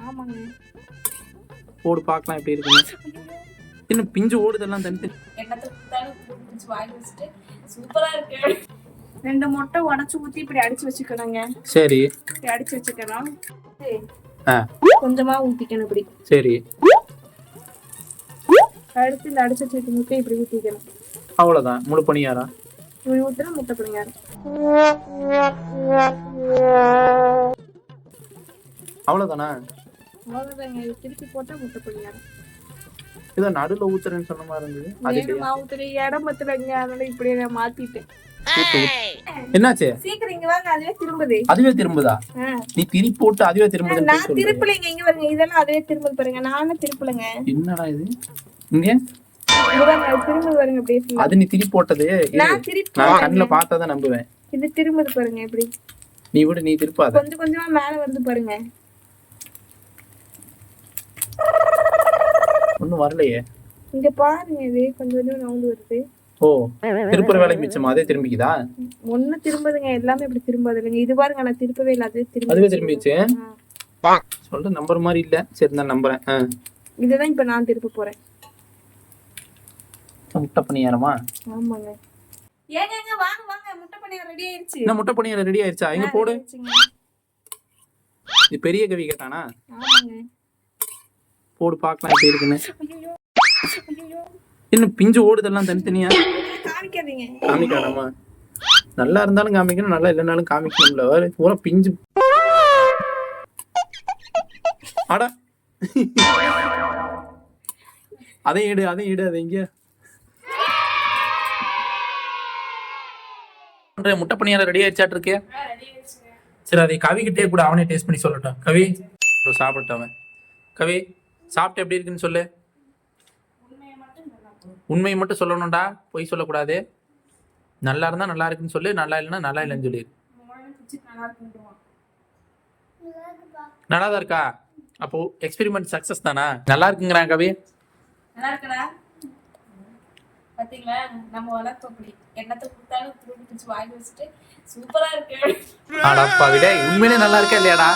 ஆமாங்க. போடு பார்க்கலாம் எப்படி இருக்குன்னு. இன்னும் பிஞ்சு ஓடுதெல்லாம் தனித்தனி. சூப்பரா இருக்கு. ரெண்டு முட்டை உடச்சு ஊத்தி இப்படி அடிச்சு வச்சுக்கணுங்க. சரி. இப்படி அடிச்சு வச்சுக்கணும். ஆ. கொஞ்சமா ஊத்திக்கணும் இப்படி. சரி. அடுத்து இந்த அடிச்சு வச்சுக்க முட்டை இப்படி ஊத்திக்கணும். அவ்வளோதான் முழு பணியாரா? இப்படி ஊத்துனா முட்டை பிள்ளைங்க அவ்வளோதானா திருப்பி போட்டா முட்டை இதை நடுவில் ஊத்துறேன்னு சொன்ன மாதிரி இருந்தது. அது இடம் பத்துலங்க. அதனால இப்படியே நான் மாத்திட்டேன். என்னாச்சு? சீக்கிரம் இங்க வாங்க. அதுவே திரும்புது. அதுவே திரும்புதா. நீ திரி போட்டு அதுவே திரும்புதுன்னு நான். திருப்பலைங்க. இங்க வருங்க இதெல்லாம் அதுவே திரும்புது பாருங்க. நானும் திருப்பலைங்க. என்னடா இது? இங்க? திரும்புது பாருங்க. அப்படியே. அது நீ திரி போட்டது. நான் திருப்பி நான் கண்ணுல பார்த்தா தான் நம்புவேன். இது திரும்புது பாருங்க. எப்படி? நீ விட நீ திருப்பாத. கொஞ்சம் கொஞ்சமா மேல வருது பாருங்க. ஒன்றும் வரலையே. இங்க பாருங்க இது கொஞ்சம் கொஞ்சம் நவுந்து வருது. ஓ திருப்புற வேலை மிச்சமா அதே திரும்பிக்குதா? ஒண்ணு திரும்புதுங்க எல்லாமே இப்படி திரும்பாது இல்லைங்க. இது பாருங்க நான் திருப்பவே இல்லை அதுவே திரும்ப அதுவே திரும்பிச்சு சொல்ற நம்பர் மாதிரி இல்ல. சரி நான் நம்புறேன். இதுதான் இப்ப நான் திருப்ப போறேன். முட்டை பணியாரமா? ஆமாங்க. ஏங்க ஏங்க வாங்க வாங்க முட்டை பணியாரம் ரெடி ஆயிருச்சு. என்ன முட்டை பணியாரம் ரெடி ஆயிருச்சா? எங்க போடு. இது பெரிய கவி கேட்டானா? ஆமாங்க. போடு பார்க்கலாம் எப்படி இருக்குன்னு. இன்னும் பிஞ்சு ஓடுதெல்லாம் தனித்தனியா? காமிக்காதீங்க. நல்லா இருந்தாலும் காமிக்கணும் நல்லா இல்லைனாலும் காமிக்கணும்ல வேற பூரா பிஞ்சு. அட. அதை எடு அதை எடு அதை எங்க பண்ற முட்டை பணியாரம் ரெடி ஆயிடுச்சாட்டு இருக்கே? சரி அதை கவிக்கிட்டே கூட அவனே டேஸ்ட் பண்ணி சொல்லட்டும். கவி இதோ சாப்பிட்டு அவன். கவி சாப்பிட்டு எப்படி இருக்குன்னு சொல்லு. உண்மையை மட்டும் சொல்லணும்டா பொய் சொல்லக்கூடாது. நல்லா இருந்தா நல்லா இருக்குன்னு சொல்லு நல்லா இல்லைன்னா நல்லா இல்லைன்னு சொல்லி. நல்லா தான் இருக்கா? அப்போ எக்ஸ்பெரிமெண்ட் சக்சஸ் தானா? நல்லா இருக்குங்கிறான் கவி. நல்லா இருக்கடா. பாத்தீங்களா? நம்ம வளர்ப்பு அப்படி. கொடுத்தாலும் பிடிச்சி வாங்கி வச்சுட்டு சூப்பரா இருக்கு உண்மையிலே நல்லா இருக்கா இல்லையாடா?